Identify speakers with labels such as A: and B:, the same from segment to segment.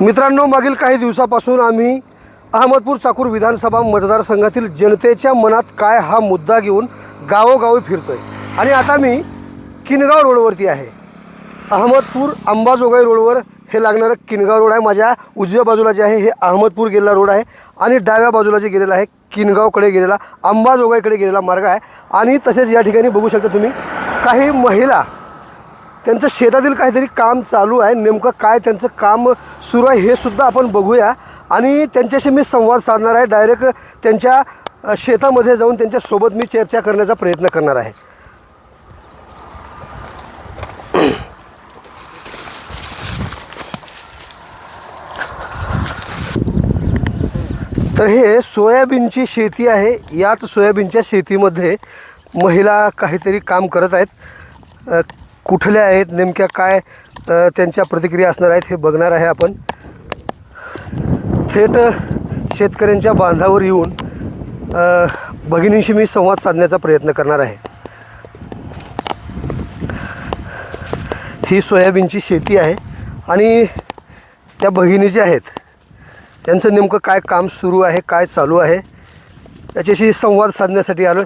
A: मित्रांनो मागील काही दिवसापासून आम्ही अहमदपूर चाकूर विधानसभा मतदारसंघातील जनतेच्या मनात काय हा मुद्दा घेऊन गावोगावी फिरतो आहे आणि आता मी किनगाव रोडवरती आहे. अहमदपूर अंबाजोगाई रोडवर हे लागणारं किनगाव रोड आहे. माझ्या उजव्या बाजूला जे आहे हे अहमदपूर गेलेला रोड आहे आणि डाव्या बाजूला जे गेलेला आहे किनगावकडे गेलेला अंबाजोगाईकडे गेलेला मार्ग आहे. आणि तसेच या ठिकाणी बघू शकता तुम्ही काही महिला त्यांचं शेतातील काहीतरी काम चालू आहे. नेमकं काय त्यांचं काम सुरू आहे हे सुद्धा आपण बघूया. आणि त्यांच्याशी मी संवाद साधणार आहे. डायरेक्ट त्यांच्या शेतामध्ये जाऊन त्यांच्यासोबत मी चर्चा करण्याचा प्रयत्न करणार आहे. तर हे सोयाबीनची शेती आहे. याच सोयाबीनच्या शेतीमध्ये महिला काहीतरी काम करत आहेत. कुठल्या आहेत नेमक्या काय त्यांच्या प्रतिक्रिया असणार आहेत हे बघणार आहे आपण. थेट शेतकऱ्यांच्या बांधावर येऊन भगिनींशी मी संवाद साधण्याचा प्रयत्न करणार आहे. ही सोयाबीनची शेती आहे आणि त्या भगिनी ज्या आहेत त्यांचं नेमकं काय काम सुरू आहे काय चालू आहे याच्याशी संवाद साधण्यासाठी आलो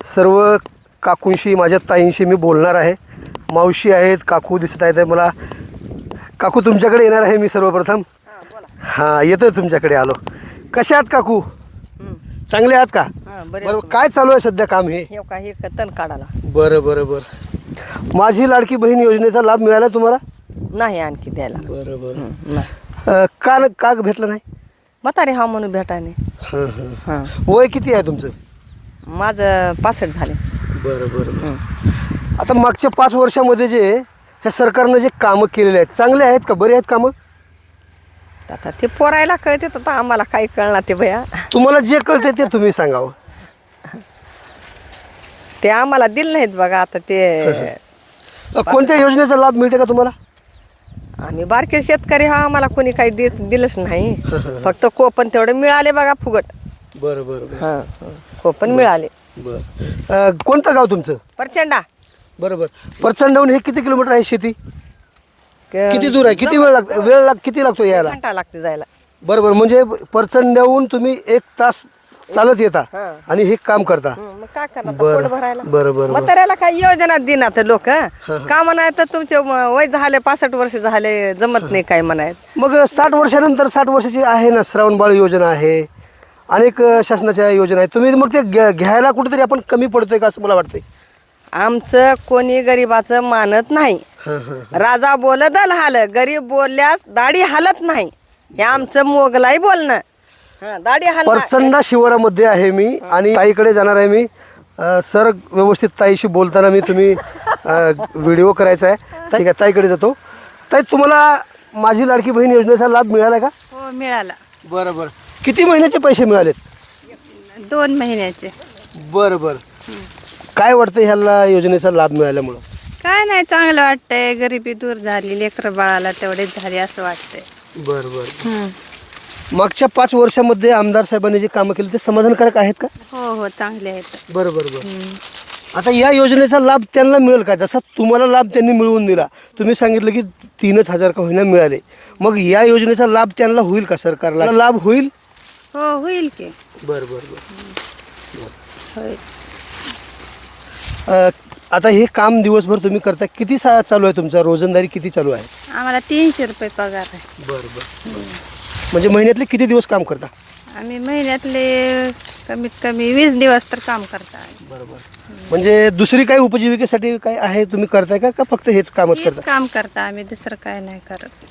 A: सर्व काकूंशी माझ्या ताईंशी मी बोलणार आहे. मावशी आहेत काकू दिसत आहेत. मला काकू तुमच्याकडे येणार आहे मी सर्वप्रथम. हां येतो तुमच्याकडे आलो. कशा आहात काकू? चांगले आहात का?
B: बरे
A: काय चालू आहे सध्या काम हे?
B: काही तण काढायला.
A: बरं बरं बरं. माझी लाडकी बहीण योजनेचा लाभ मिळाला तुम्हाला?
B: नाही आणखी द्यायला.
A: बरं बरं.
B: नाही.
A: का का भेटलं नाही?
B: म्हातारे हा म्हणून भेटाने
A: हां हां.
B: हां.
A: वय किती आहे तुमचं?
B: माझं पासष्ट झाले.
A: बरं बरं आता मागच्या पाच वर्षामध्ये जे ह्या सरकारनं जे कामं केलेले आहेत चांगले आहेत का? बरे आहेत कामं?
B: आता ते पोरायला कळते तर आम्हाला काही कळणार ते भया.
A: तुम्हाला जे कळते ते तुम्ही सांगावं
B: ते आम्हाला दिलं नाहीत बघा आता ते
A: कोणत्या योजनेचा लाभ मिळते का तुम्हाला?
B: आम्ही बारके शेतकरी हा आम्हाला कोणी काही दे दिलंच नाही. फक्त कोपन तेवढे मिळाले बघा फुगट
A: बरं बरं
B: हां हां. कोपन मिळाले.
A: बरं. कोणतं गाव तुमचं?
B: प्रचंडा.
A: बरं बरं परचंडहून हे किती किलोमीटर आहे शेती?
B: क-
A: किती दूर आहे? किती वेळ लाग वेळ लाग किती लागतो यायला?
B: घंटा लागते जायला.
A: बरं बरं म्हणजे परचंड्याहून तुम्ही एक तास चालत येता
B: हां.
A: आणि हे काम करता.
B: हं, मग काय करणार? आता
A: बरं.
B: पोट भरायला.
A: बरं, बरं, बरं.
B: म्हाताऱ्याला काही योजना देणार लोक. का म्हणाय तर तुमचे म- वय झाले पासष्ट वर्ष झाले जमत नाही काय म्हणायत.
A: मग साठ वर्षानंतर साठ वर्षाची आहे ना श्रावणबाळ योजना आहे. अनेक अ, शासनाच्या योजना आहेत. तुम्ही मग ते घ्या- घ्यायला कुठेतरी आपण कमी पडतोय का असं मला वाटतंय?
B: आमचं कोणी गरीबाचं मानत नाही.
A: हां हां
B: राजा बोल दल हाल गरीब बोलल्यास दाढी हालत नाही. हे आमचं मोगलाई बोलणं. हं, दाढी हाल
A: परचंडा शिवारामध्ये आहे मी आणि ताईकडे जाणार आहे मी. अ, सर व्यवस्थित ताईशी बोलताना मी तुम्ही व्हिडिओ करायचा आहे. ठीक आहे ताईकडे जातो. ताई तुम्हाला माझी लाडकी बहीण योजनेचा लाभ मिळाला का?
C: हो मिळाला.
A: बरं बरं. किती महिन्याचे पैसे मिळालेत?
C: दोन महिन्याचे.
A: बरं बरं. काय वाटतं ह्याला योजनेचा लाभ मिळाल्यामुळं?
C: काय नाही चांगलं वाटतंय. गरिबी दूर झाली लेकरं बाळाला तेवढेच झाली असं वाटतंय.
A: बरं बरं. मागच्या पाच वर्षामध्ये आमदार साहेबांनी जे कामं केली ते समाधानकारक आहेत का?
C: हो हो चांगले आहेत.
A: बरं बरं बरं. आता या योजनेचा लाभ त्यांना मिळेल का? जसा तुम्हाला लाभ त्यांनी मिळवून दिला तुम्ही सांगितलं की तीनच हजार का होईना मिळाले. मग या योजनेचा लाभ त्यांना होईल का सरकारला? लाभ होईल?
C: हो होईल की.
A: बरं बरं बरं.
C: होईल.
A: आता हे काम दिवसभर तुम्ही करता किती सा चालू आहे तुमचा? रोजंदारी किती चालू आहे?
C: आम्हाला तीनशे रुपये पगार आहे.
A: बरं बरं. म्हणजे महिन्यातले किती दिवस काम करता?
C: आम्ही महिन्यातले कमीत कमी वीस दिवस तर काम करता.
A: बरोबर म्हणजे दुसरी काही उपजीविकेसाठी काय आहे तुम्ही करताय का? का फक्त हेच कामच
C: हेच
A: करता?
C: काम करता. आम्ही दुसरं काय नाही करत.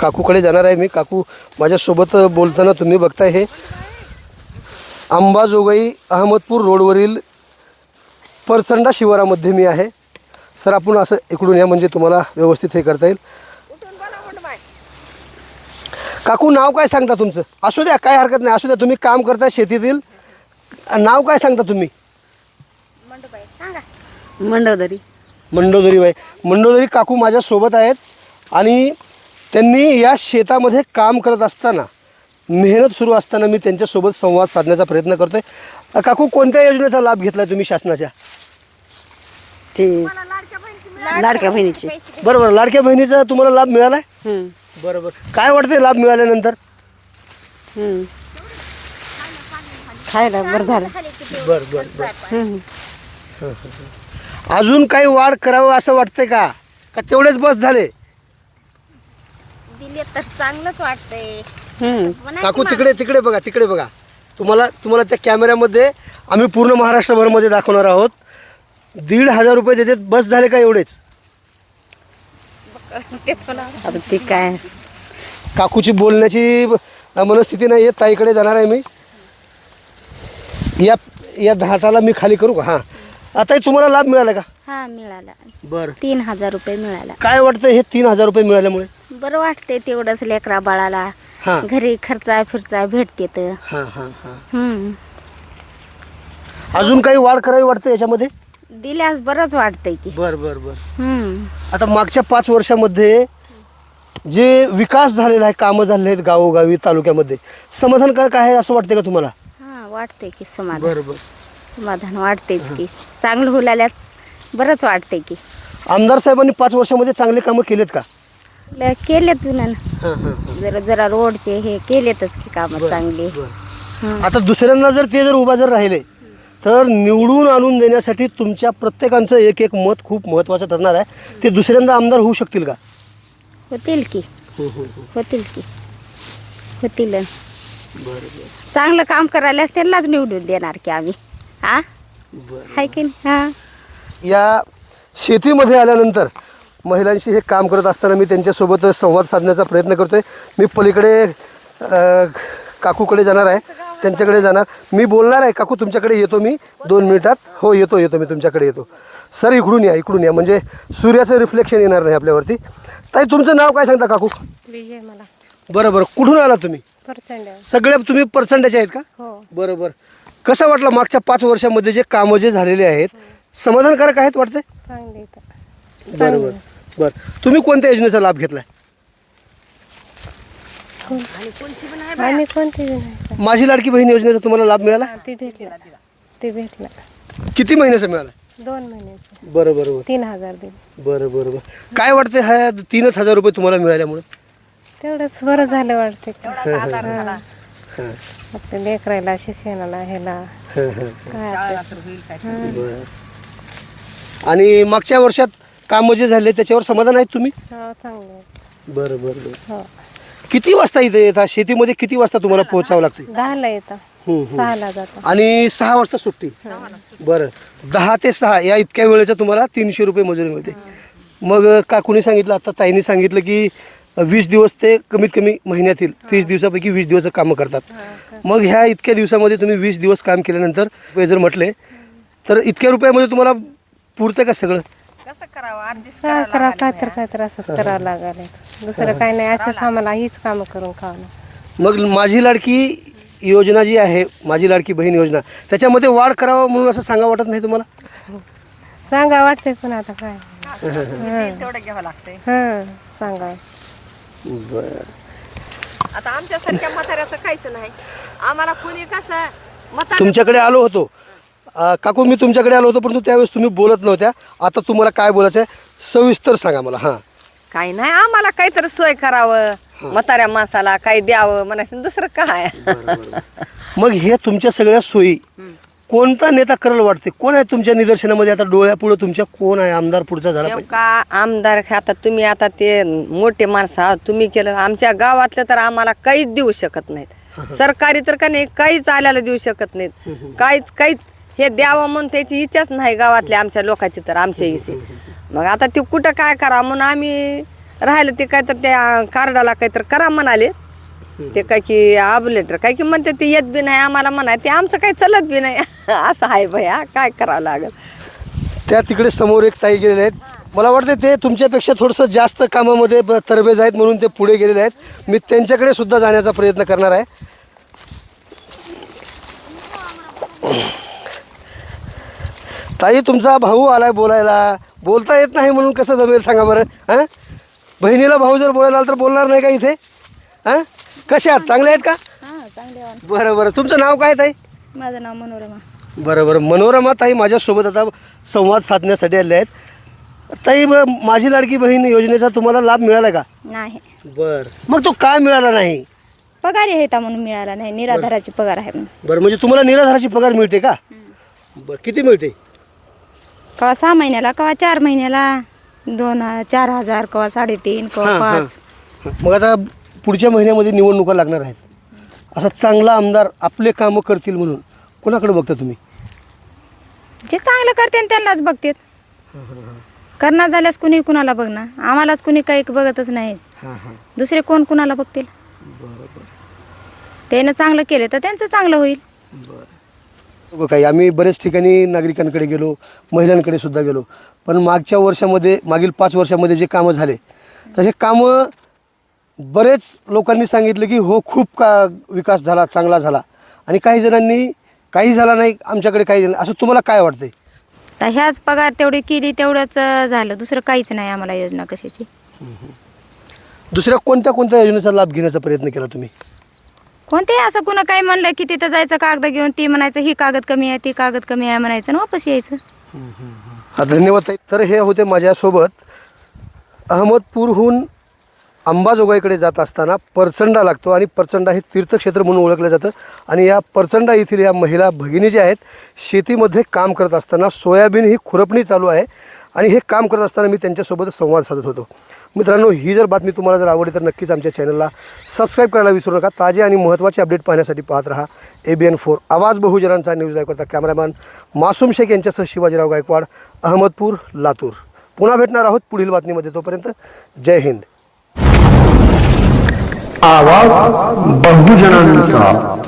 A: काकूकडे जाणार आहे मी. काकू माझ्यासोबत बोलताना तुम्ही बघताय हे. अंबाजोगाई अहमदपूर रोडवरील परचंडा शिवारामध्ये मी आहे. सर आपण असं इकडून या म्हणजे तुम्हाला व्यवस्थित हे करता येईल. काकू नाव काय सांगता तुमचं? असू द्या काय हरकत नाही. असू द्या तुम्ही काम करता शेतीतील. नाव काय सांगता तुम्ही?
C: मंडोदरी
A: मंडोदरी. बाई मंडोदरी काकू माझ्यासोबत आहेत आणि त्यांनी या शेतामध्ये काम करत असताना मेहनत सुरू असताना मी त्यांच्यासोबत संवाद साधण्याचा प्रयत्न करतोय. अ, काकू कोणत्या योजनेचा लाभ घेतला तुम्ही शासनाच्या?
B: ते
C: लाडक्या बहिणीची.
A: बरं बरं लाडक्या बहिणीचा तुम्हाला लाभ मिळाला आहे
C: हम्म,
A: बरं बरं काय वाटते लाभ मिळाल्यानंतर?
C: हम्म. खायला बरं झालं.
A: बरं बरं बरं.
C: हम्म.
A: अजून काही वाढ करावं असं वाटतंय का? का तेवढेच बस झाले?
D: दिले तर चांगलंच वाटतंय.
C: हम्म.
A: काकू तिकडे तिकडे बघा तिकडे बघा. तुम्हाला तुम्हाला त्या कॅमेऱ्यामध्ये आम्ही पूर्ण महाराष्ट्रभरमध्ये दाखवणार आहोत. दीड हजार रुपये देतात बस झाले का एवढेच?
C: आता ती काय?
A: काकूची बोलण्याची मनस्थिती नाही आहे ताईकडे जाणार आहे मी. या या धाटाला मी खाली करू का? हां. आता तुम्हाला लाभ मिळाला का?
D: हा मिळाला.
A: बरं.
D: तीन हजार रुपये मिळाला.
A: काय वाटतं हे तीन हजार रुपये मिळाल्यामुळे?
D: बरं वाटतंय तेवढंच लेकरा बाळाला.
A: हां.
D: घरी खर्चा फिरचा भेटते तर
A: हां हां हां.
D: हम्म.
A: अजून काही वाढ करावी वाटतं याच्यामध्ये?
D: दिल्यास बरंच वाटतंय की.
A: बरं बरं बरं.
D: हम्म.
A: आता मागच्या पाच वर्षामध्ये जे विकास झालेला आहे कामं झालेले आहेत गावोगावी तालुक्यामध्ये समाधानकारक आहे असं वाटतं का तुम्हाला?
D: हा वाटतंय की समाधान.
A: बरं बरं.
D: समाधान वाटतेच की. चांगलं हुलाल्यात बरंच वाटतंय की.
A: आमदार साहेबांनी पाच वर्षामध्ये चांगले कामं केलेत का?
D: ल- केलेच जुनं.
A: हां हां हां.
D: जरा जरा रोडचे हे केलेतच की कामं चांगली.
A: बरं. आता दुसऱ्यांना जर ते जर उभा जर राहिले तर निवडून आणून देण्यासाठी तुमच्या प्रत्येकांचं एक एक मत खूप महत्त्वाचं ठरणार आहे. ते दुसऱ्यांदा आमदार होऊ शकतील का?
D: होतील की. होतील की. होतील. चांगलं काम करायला त्यांनाच निवडून देणार की आम्ही. हा? हाय की नाही? हा.
A: या शेतीमध्ये आल्यानंतर महिलांशी हे काम करत असताना मी त्यांच्यासोबत संवाद साधण्याचा प्रयत्न करतो आहे मी पलीकडे काकूकडे जाणार आहे. त्यांच्याकडे जाणार. मी बोलणार आहे काकू तुमच्याकडे येतो मी. दोन मिनिटात. हो येतो येतो मी तुमच्याकडे येतो. सर इकडून या इकडून या. म्हणजे सूर्याचं रिफ्लेक्शन येणार नाही आपल्यावरती. ताई तुमचं नाव काय सांगता काकू?
C: विजय मला.
A: बरं बरं. कुठून आला तुम्ही?
C: प्रचंड
A: सगळे तुम्ही परचंडाचे आहेत का?
C: हो.
A: बरं बरं. कसं वाटलं मागच्या पाच वर्षामध्ये जे कामं जे झालेले आहेत? समाधानकारक आहेत वाटते
C: इथं
A: बरं. तुम्ही कोणत्या योजनेचा लाभ घेतलाय?
C: आम्ही कोणती नाही
A: माझी लाडकी बहीण योजनेचा तुम्हाला लाभ मिळाला?
C: ती भेटला. ती भेटला.
A: किती महिन्याचा मिळाला?
C: दोन महिन्याची.
A: बरं बरं बरं.
C: तीन हजार दिले.
A: बरं बरं बरं. काय वाटतं ह्या तीनच हजार रुपये तुम्हाला मिळाल्यामुळे?
C: तेवढंच बरं झालं वाटते.
A: हां.
C: फक्त लेकरायला शिक्षणाला ह्याला.
A: हां हां.
C: काय आपलं.
A: बरं. आणि मागच्या वर्षात कामं जे झाले त्याच्यावर समाधान आहेत तुम्ही?
C: हो चांगलं आहे.
A: बरं बरं बरं.
C: हो.
A: किती वाजता इथे येतात शेतीमध्ये किती वाजता तुम्हाला पोहोचावं लागते?
C: दहाला येतं.
A: हम्म, हम्म.
C: सहाला जातं.
A: आणि सहा वाजता सुट्टी? बरं. दहा ते सहा या इतक्या वेळेचं तुम्हाला तीनशे रुपये मजुरी मिळते. मग काकूने सांगितलं आता ताईने सांगितलं की वीस दिवस ते कमीत कमी महिन्यातील तीस दिवसापैकी वीस दिवस कामं करतात. मग ह्या इतक्या दिवसामध्ये तुम्ही वीस दिवस काम केल्यानंतर रुपये जर म्हटले तर इतक्या रुपयामध्ये तुम्हाला पुरतं का सगळं?
B: कसं करावं? ऍडजस्ट
C: काय
B: करावं
C: करा काय तर काय तर असंच करावं लागलं दुसरं काय नाही असंच आम्हाला हीच कामं करून खावं
A: मग माझी लाडकी योजना जी आहे माझी लाडकी बहीण योजना त्याच्यामध्ये वाढ करावं म्हणून असं सांगा वाटत नाही तुम्हाला?
C: सांगा वाटतंय पण आता काय.
B: तेवढं घ्यावं लागतंय.
C: हां सांगा.
A: बरं.
B: आता आमच्यासारख्या म्हाताऱ्याचं काहीच नाही. आम्हाला कोणी कसं
A: तुमच्याकडे आलो होतो. काकू मी तुमच्याकडे आलो होतो परंतु त्यावेळेस तुम्ही बोलत नव्हत्या. आता तुम्हाला काय बोलायचं आहे सविस्तर सांगा मला हां.
B: काही नाही आम्हाला काहीतरी सोय करावं. म्हाताऱ्या माणसाला काही द्यावं म्हणायचं दुसरं काय?
A: मग हे तुमच्या सगळ्या सोयी कोणता नेता करायला वाटते कोण आहे तुमच्या निदर्शनामध्ये? आता डोळ्यापुढं तुमच्या कोण आहे? आमदार पुढचा झाला पाहिजे.
B: नेमका आमदार आता तुम्ही आता ते मोठे माणसं आहात तुम्ही केलं आमच्या गावातलं तर आम्हाला काहीच देऊ शकत नाहीत. सरकारी तर का नाही काहीच आल्याला देऊ शकत नाहीत. काहीच काहीच हे द्यावं म्हणून त्याची इच्छाच नाही गावातल्या आमच्या लोकांची तर आमच्या इथे. मग आता ते कुठं काय करा म्हणून आम्ही राहिलं ते काय तर त्या कार्डाला काहीतरी करा म्हणाले. ते काय की आबलेटर काय की म्हणते ते येत बी नाही आम्हाला म्हणाय ते आमचं काही चलत बी नाही. असं आहे भया काय करावं लागेल.
A: त्या तिकडे समोर एक ताई गेलेले आहेत. मला वाटतं ते तुमच्यापेक्षा थोडंसं जास्त कामामध्ये ब- तरबेज आहेत म्हणून ते पुढे गेलेले आहेत. मी त्यांच्याकडे सुद्धा जाण्याचा प्रयत्न करणार आहे. ताई तुमचा भाऊ आलाय बोलायला. बोलता येत नाही म्हणून कसं जमेल सांगा बरं हां? बहिणीला भाऊ जर बोलायला आला तर बोलणार नाही का इथे? हां? कसे आहात? चांगले आहेत का?
D: हा चांगले
A: बरं बरं. तुमचं नाव काय ताई?
D: माझं नाव मनोरमा.
A: बरं बरं. मनोरमा ताई माझ्यासोबत आता संवाद साधण्यासाठी आले आहेत. ताई ब- माझी लाडकी बहीण योजनेचा तुम्हाला लाभ मिळाला का?
D: नाही.
A: बर. मग तो काय मिळाला नाही?
D: पगार आहे म्हणून मिळाला नाही. निराधाराची पगार आहे म्हणून.
A: बरं म्हणजे तुम्हाला निराधाराची पगार मिळते का? बरं किती मिळते?
D: कवा सहा महिन्याला कवा चार महिन्याला? दोन चार हजार कवा साडेतीन कवा
A: हां, हां.
D: पाच.
A: मग आता पुढच्या महिन्यामध्ये निवडणुका लागणार आहेत. असा चांगला आमदार आपले कामं करतील म्हणून कोणाकडे बघता तुम्ही?
D: जे चांगलं करते त्यांनाच बघतेत करणार झाल्यास कुणी कुणाला बघणार? आम्हालाच कुणी काही बघतच नाही.
A: हां हां.
D: दुसरे कोण कुणाला बघतील? त्यानं चांगलं केलं तर त्यांचं चांगलं होईल.
A: बघ काही. आम्ही बरेच ठिकाणी नागरिकांकडे गेलो महिलांकडे सुद्धा गेलो. पण मागच्या वर्षामध्ये मागील पाच वर्षामध्ये जे कामं झाले तर हे कामं बरेच लोकांनी सांगितलं की हो खूप का विकास झाला चांगला झाला. आणि काही जणांनी काही झाला नाही आमच्याकडे काही झालं असं तुम्हाला काय वाटतंय?
D: तर ह्याच पगार तेवढी केली तेवढंच झालं. दुसरं काहीच नाही आम्हाला योजना कशाची.
A: दुसऱ्या कोणत्या कोणत्या योजनेचा लाभ घेण्याचा प्रयत्न केला तुम्ही?
D: कोणते असं कुणा काही म्हणलं की तिथं जायचं कागद घेऊन ती म्हणायचं ही कागद कमी आहे ती कागद कमी आहे म्हणायचं आणि वापस यायचं.
A: हा धन्यवाद ताई. तर हे होते माझ्यासोबत अहमदपूरहून अंबाजोगाईकडे जात असताना परचंडा लागतो आणि परचंडा हे तीर्थक्षेत्र म्हणून ओळखलं जातं. आणि या परचंडा येथील या महिला भगिनी ज्या आहेत. शेतीमध्ये काम करत असताना सोयाबीन ही खुरपणी चालू आहे. आणि हे काम करत असताना मी त्यांच्यासोबत संवाद साधत होतो. मित्रांनो ही जर बातमी तुम्हाला जर आवडली तर नक्कीच आमच्या चॅनलला सबस्क्राईब करायला विसरू नका. ताजे आणि महत्त्वाचे अपडेट पाहण्यासाठी पाहत राहा ए बी एन फोर आवाज बहुजनांचा न्यूज लाईव्ह करता कॅमेरामॅन मासूम शेख यांच्यासह शिवाजीराव गायकवाड अहमदपूर लातूर. पुन्हा भेटणार आहोत पुढील बातमीमध्ये. तोपर्यंत जय हिंद.
E: आवाज बहुजनांचा.